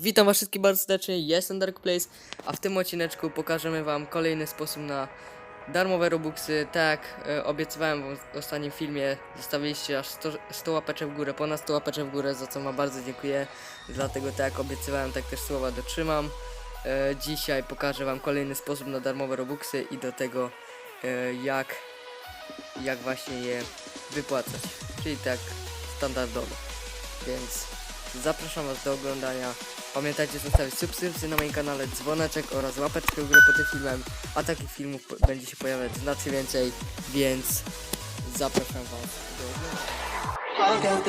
Witam was wszystkich bardzo serdecznie, jestem Dark Place, a w tym odcineczku pokażemy wam kolejny sposób na darmowe robuxy. Tak, e, obiecywałem wam w ostatnim filmie, zostawiliście aż 100, 100 łapeczek w górę, ponad 100 łapeczek w górę, za co wam bardzo dziękuję. Dlatego tak jak obiecywałem, tak też słowa dotrzymam. E, dzisiaj pokażę wam kolejny sposób na darmowe robuxy i do tego e, jak, jak właśnie je wypłacać, czyli tak standardowo. Więc zapraszam was do oglądania. Pamiętajcie zostawić subskrypcję na moim kanale, dzwoneczek oraz łapeczkę w górę pod tym filmem, a takich filmów będzie się pojawiać znacznie więcej, więc zapraszam was do oglądania.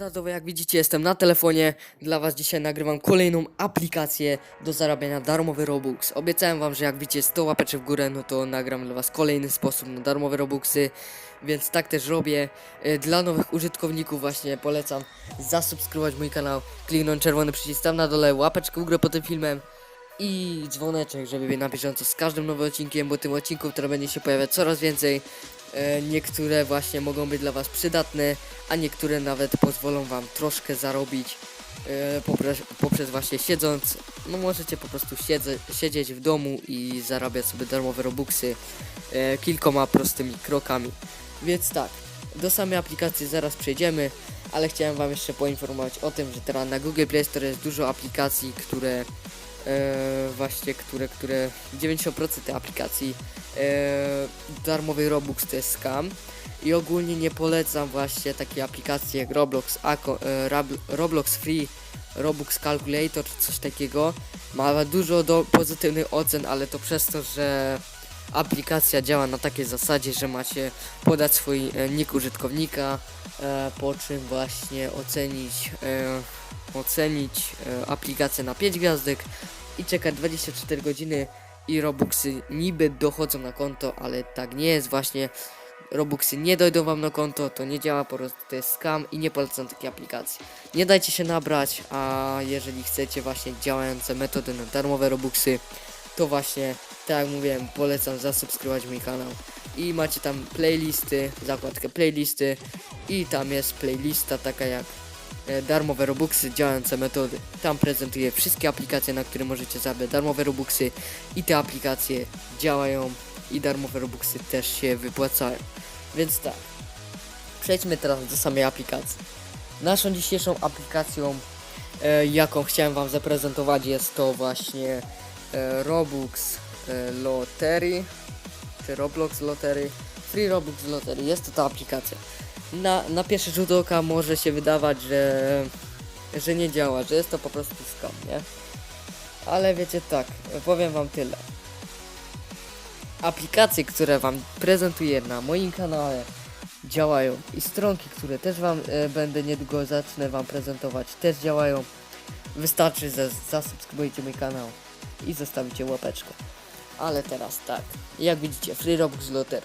Standardowo jak widzicie jestem na telefonie, dla was dzisiaj nagrywam kolejną aplikację do zarabiania darmowy Robux. Obiecałem wam, że jak widzicie 100 łapeczek w górę, no to nagram dla was kolejny sposób na darmowe Robuxy, więc tak też robię. E, Dla nowych użytkowników właśnie polecam zasubskrybować mój kanał, kliknąć czerwony przycisk tam na dole, łapeczkę w górę pod tym filmem i dzwoneczek, żeby być na bieżąco z każdym nowym odcinkiem, bo tym odcinków, które będzie się pojawiać coraz więcej. E, niektóre właśnie mogą być dla Was przydatne, a niektóre nawet pozwolą Wam troszkę zarobić e, poprzez, poprzez właśnie siedząc. No możecie po prostu siedzieć w domu i zarabiać sobie darmowe robuxy e, kilkoma prostymi krokami. Więc tak, do samej aplikacji zaraz przejdziemy, ale chciałem Wam jeszcze poinformować o tym, że teraz na Google Play Store jest dużo aplikacji, które właśnie, które, które 90% tej aplikacji e, darmowy Robux to jest scam i ogólnie nie polecam właśnie takiej aplikacji jak Roblox, Ako, e, Roblox Free, Robux Calculator czy coś takiego. Ma dużo do pozytywnych ocen, ale to przez to, że aplikacja działa na takiej zasadzie, że macie podać swój e, nick użytkownika, e, po czym właśnie ocenić, e, ocenić e, aplikację na 5 gwiazdek i czekać 24 godziny i Robuxy niby dochodzą na konto, ale tak nie jest właśnie. Robuxy nie dojdą wam na konto, to nie działa po prostu, to jest scam i nie polecam takiej aplikacji. Nie dajcie się nabrać, a jeżeli chcecie właśnie działające metody na darmowe Robuxy, to właśnie, tak jak mówiłem, polecam zasubskrybować mój kanał. I macie tam playlisty, zakładkę playlisty i tam jest playlista taka jak darmowe Robuxy, działające metody. Tam prezentuję wszystkie aplikacje, na które możecie zabrać darmowe Robuxy i te aplikacje działają i darmowe Robuxy też się wypłacają. Więc tak, przejdźmy teraz do samej aplikacji. Naszą dzisiejszą aplikacją, e, jaką chciałem Wam zaprezentować, jest to właśnie e, Robux e, Lottery, czy Roblox Lottery, Free Robux Lottery. Jest to ta aplikacja. Na, na pierwszy rzut oka może się wydawać, że, że nie działa, że jest to po prostu scam, nie? Ale wiecie tak, powiem Wam tyle. Aplikacje, które Wam prezentuję na moim kanale działają i stronki, które też Wam e, będę niedługo zacznę Wam prezentować też działają. Wystarczy, że zasubskrybujcie mój kanał i zostawicie łapeczkę. Ale teraz tak, jak widzicie, Free Robux Lotter,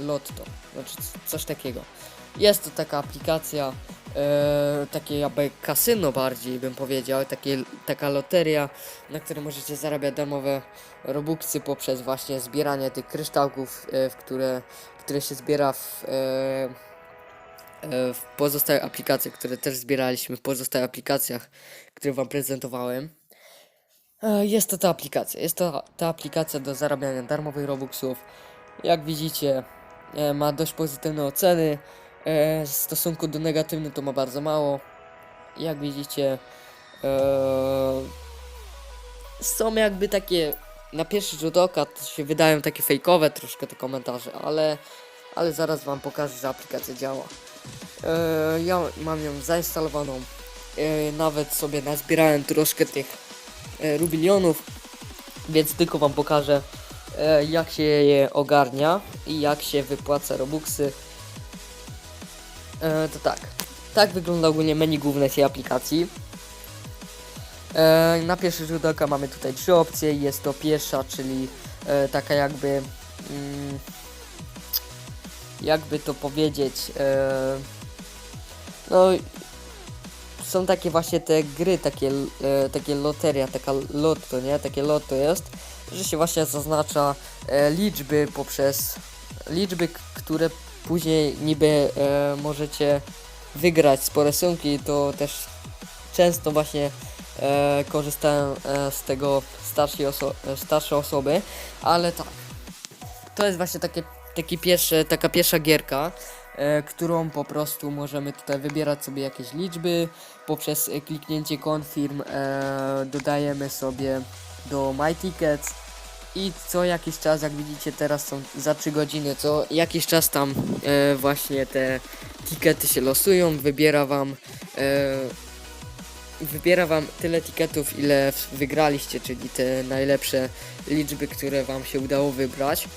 Lotto, znaczy coś takiego. Jest to taka aplikacja, e, takie jakby kasyno bardziej bym powiedział, takie, taka loteria, na której możecie zarabiać darmowe robuxy poprzez właśnie zbieranie tych kryształków, e, w które, które się zbiera w, e, e, w pozostałych aplikacjach, które też zbieraliśmy w pozostałych aplikacjach, które Wam prezentowałem. E, Jest to ta aplikacja. Jest to ta aplikacja do zarabiania darmowych robuxów. Jak widzicie, e, ma dość pozytywne oceny. E, W stosunku do negatywnych to ma bardzo mało. Jak widzicie, e, są jakby takie na pierwszy rzut oka to się wydają takie fejkowe troszkę te komentarze, ale, ale zaraz wam pokażę, że aplikacja działa. E, ja mam ją zainstalowaną. E, nawet sobie nazbierałem troszkę tych e, rubilionów, więc tylko wam pokażę e, jak się je ogarnia i jak się wypłaca robuxy. E, to tak. Tak wygląda ogólnie menu główne tej aplikacji. E, na pierwszy rzut oka mamy tutaj trzy opcje. Jest to pierwsza, czyli e, taka jakby. Mm, jakby to powiedzieć. E, no. Są takie właśnie te gry, takie, e, takie loteria, taka lotto, nie? Takie lotto jest. że się właśnie zaznacza e, liczby poprzez liczby, które później niby e, możecie wygrać spore sumki, to też często właśnie e, korzystają e, z tego oso e, starsze osoby, ale tak. To jest właśnie takie, taki pierwszy, taka pierwsza gierka, e, którą po prostu możemy tutaj wybierać sobie jakieś liczby. Poprzez e, kliknięcie confirm e, dodajemy sobie do My Tickets i co jakiś czas, jak widzicie teraz są za 3 godziny, co jakiś czas tam e, właśnie te tikety się losują, wybiera wam e, wybiera wam tyle tiketów, ile wygraliście, czyli te najlepsze liczby, które wam się udało wybrać.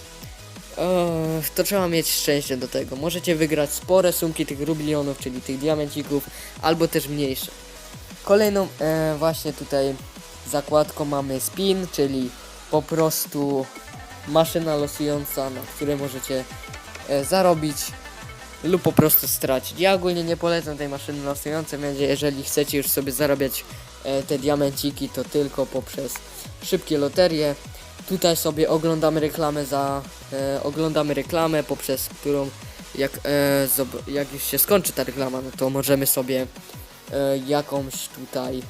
Eee, to trzeba mieć szczęście do tego. Możecie wygrać spore sumki tych rubilionów, czyli tych diamencików, albo też mniejsze. Kolejną e, właśnie tutaj zakładką mamy spin, czyli po prostu maszyna losująca, na której możecie e, zarobić lub po prostu stracić. Ja ogólnie nie polecam tej maszyny losującej, więc jeżeli chcecie już sobie zarabiać e, te diamenciki, to tylko poprzez szybkie loterie. Tutaj sobie oglądamy reklamę za e, oglądamy reklamę, poprzez którą jak, e, jak już się skończy ta reklama, no to możemy sobie e, jakąś tutaj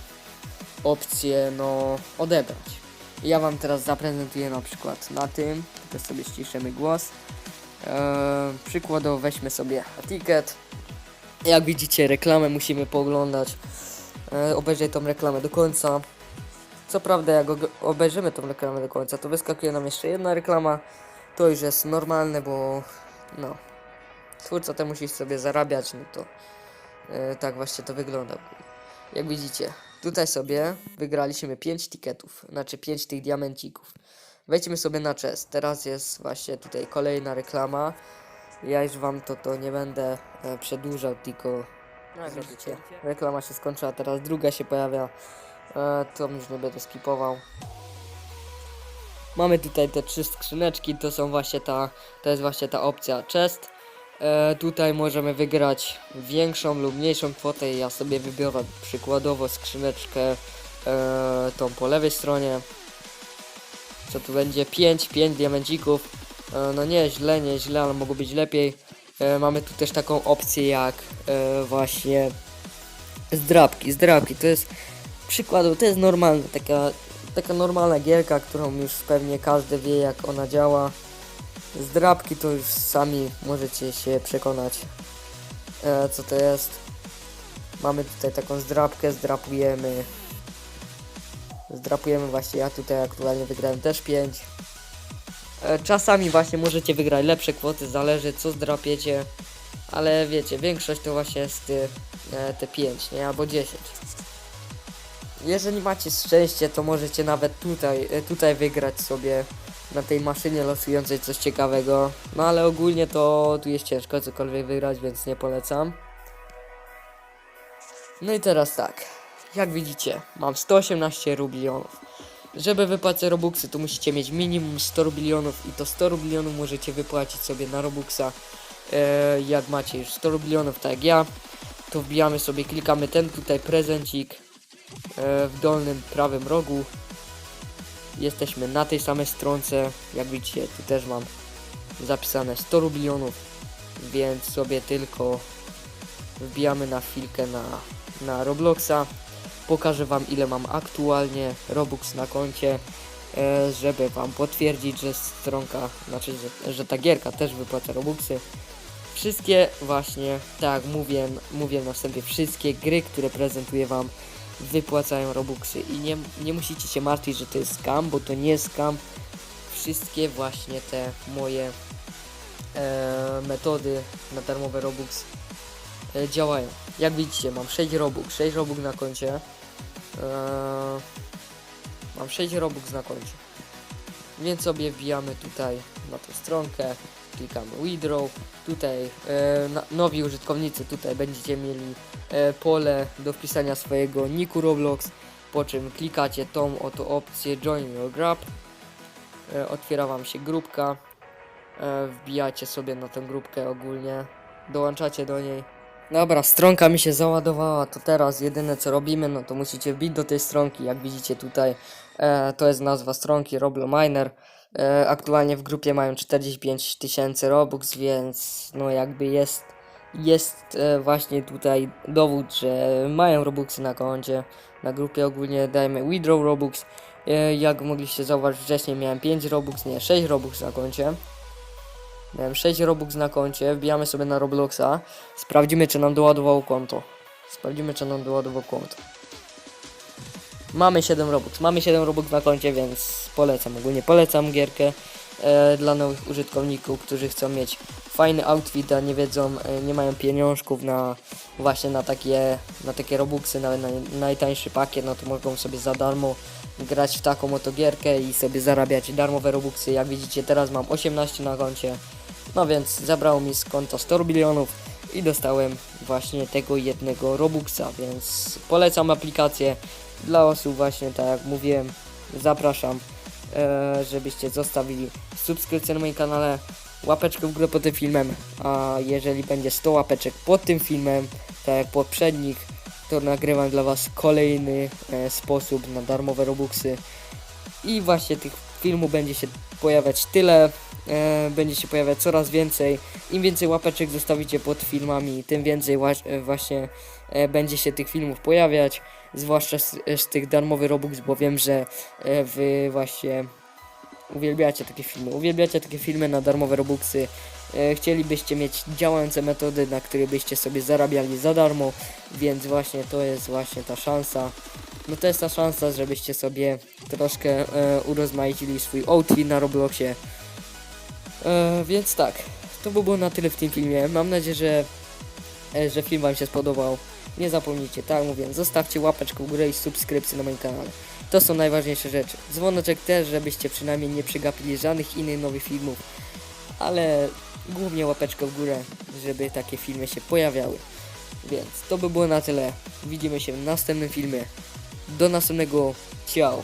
opcję no odebrać. Ja wam teraz zaprezentuję na przykład na tym, tylko sobie ściszymy głos. E, przykładowo weźmy sobie ticket. Jak widzicie reklamę musimy pooglądać, e, obejrzeć tą reklamę do końca. Co prawda jak obejrzymy tą reklamę do końca, to wyskakuje nam jeszcze jedna reklama. To już jest normalne, bo no, twórca to musi sobie zarabiać, no to e, tak właśnie to wygląda. Jak widzicie, tutaj sobie wygraliśmy 5 tiketów, znaczy 5 tych diamencików. Wejdźmy sobie na chest. Teraz jest właśnie tutaj kolejna reklama. Ja już wam to, to nie będę e, przedłużał, tylko no, jak widzicie, reklama się skończyła, teraz druga się pojawia. E, to już nie będę skipował. Mamy tutaj te trzy skrzyneczki, to są właśnie ta, to jest właśnie ta opcja chest. E, tutaj możemy wygrać większą lub mniejszą kwotę. Ja sobie wybiorę przykładowo skrzyneczkę e, tą po lewej stronie. Co tu będzie? 5, 5 diamencików. E, no nie źle, nie źle, ale mogło być lepiej. E, mamy tu też taką opcję jak e, właśnie zdrabki. Zdrabki to jest przykładowo, to jest normalna taka, taka normalna gierka, którą już pewnie każdy wie jak ona działa. Zdrabki to już sami możecie się przekonać e, co to jest. Mamy tutaj taką zdrabkę, zdrapujemy. Zdrapujemy właśnie, ja tutaj aktualnie wygrałem też 5. E, czasami właśnie możecie wygrać lepsze kwoty, zależy co zdrapiecie. Ale wiecie, większość to właśnie jest ty, e, te 5, nie? Albo 10. Jeżeli macie szczęście, to możecie nawet tutaj, e, tutaj wygrać sobie na tej maszynie losującej coś ciekawego. No ale ogólnie to tu jest ciężko cokolwiek wygrać, więc nie polecam. No i teraz tak. Jak widzicie, mam 118 rubilionów. Żeby wypłacać Robuxy, to musicie mieć minimum 100 rubilionów i to 100 rubilionów możecie wypłacić sobie na Robuxa. E, jak macie już 100 rubilionów, tak jak ja, to wbijamy sobie, klikamy ten tutaj prezencik e, w dolnym prawym rogu. Jesteśmy na tej samej stronce, jak widzicie, tu też mam zapisane 100 rubilionów, więc sobie tylko wbijamy na chwilkę na, na Robloxa. Pokażę Wam ile mam aktualnie Robux na koncie, e, żeby Wam potwierdzić, że stronka, znaczy, że, że ta gierka też wypłaca Robuxy. Wszystkie właśnie, tak mówię, mówię na wstępie, wszystkie gry, które prezentuję Wam wypłacają Robuxy i nie, nie musicie się martwić, że to jest scam, bo to nie jest scam. Wszystkie właśnie te moje e, metody na darmowe Robux e, działają. Jak widzicie, mam 6 Robux, 6 Robux na koncie. E, mam 6 Robux na koncie. Więc sobie wbijamy tutaj na tę stronkę, klikamy withdraw. Tutaj e, nowi użytkownicy tutaj będziecie mieli e, pole do wpisania swojego niku Roblox, po czym klikacie tą oto opcję Join Your Group. E, otwiera Wam się grupka, e, wbijacie sobie na tę grupkę ogólnie, dołączacie do niej Dobra, stronka mi się załadowała, to teraz jedyne co robimy, no to musicie wbić do tej stronki, jak widzicie tutaj, e, to jest nazwa stronki Roblominer. E, aktualnie w grupie mają 45 tysięcy Robux, więc no jakby jest, jest e, właśnie tutaj dowód, że mają Robuxy na koncie. Na grupie ogólnie dajemy withdraw Robux. E, jak mogliście zauważyć wcześniej miałem 5 Robux, nie 6 Robux na koncie. Miałem 6 Robux na koncie, wbijamy sobie na Robloxa, sprawdzimy czy nam doładowało konto. Sprawdzimy czy nam doładowało konto. Mamy 7 Robux, mamy 7 Robux na koncie, więc polecam, ogólnie polecam gierkę e, dla nowych użytkowników, którzy chcą mieć fajny outfit, a nie wiedzą, e, nie mają pieniążków na właśnie na takie, na takie Robuxy, na, na najtańszy pakiet, no to mogą sobie za darmo grać w taką oto gierkę i sobie zarabiać darmowe Robuxy. Jak widzicie teraz mam 18 na koncie, no więc zabrało mi z konta 100 bilionów i dostałem właśnie tego jednego Robuxa, więc polecam aplikację. Dla osób właśnie, tak jak mówiłem, zapraszam, e, żebyście zostawili subskrypcję na moim kanale, łapeczkę w górę pod tym filmem, a jeżeli będzie 100 łapeczek pod tym filmem, tak jak poprzednich, to nagrywam dla Was kolejny e, sposób na darmowe Robuxy. I właśnie tych filmów będzie się pojawiać tyle, e, będzie się pojawiać coraz więcej. Im więcej łapeczek zostawicie pod filmami, tym więcej e, właśnie e, będzie się tych filmów pojawiać, zwłaszcza z, z tych darmowych Robux, bo wiem, że e, Wy właśnie uwielbiacie takie filmy, uwielbiacie takie filmy na darmowe Robuxy. E, chcielibyście mieć działające metody, na które byście sobie zarabiali za darmo, więc właśnie to jest właśnie ta szansa. No to jest ta szansa, żebyście sobie troszkę e, urozmaicili swój outfit na Robloxie. E, więc tak, to by było na tyle w tym filmie. Mam nadzieję, że, e, że film Wam się spodobał. Nie zapomnijcie, tak mówię, zostawcie łapeczkę w górę i subskrypcję na moim kanale. To są najważniejsze rzeczy. Dzwoneczek też, żebyście przynajmniej nie przegapili żadnych innych nowych filmów. Ale głównie łapeczkę w górę, żeby takie filmy się pojawiały. Więc to by było na tyle. Widzimy się w następnym filmie. Do następnego. Ciao.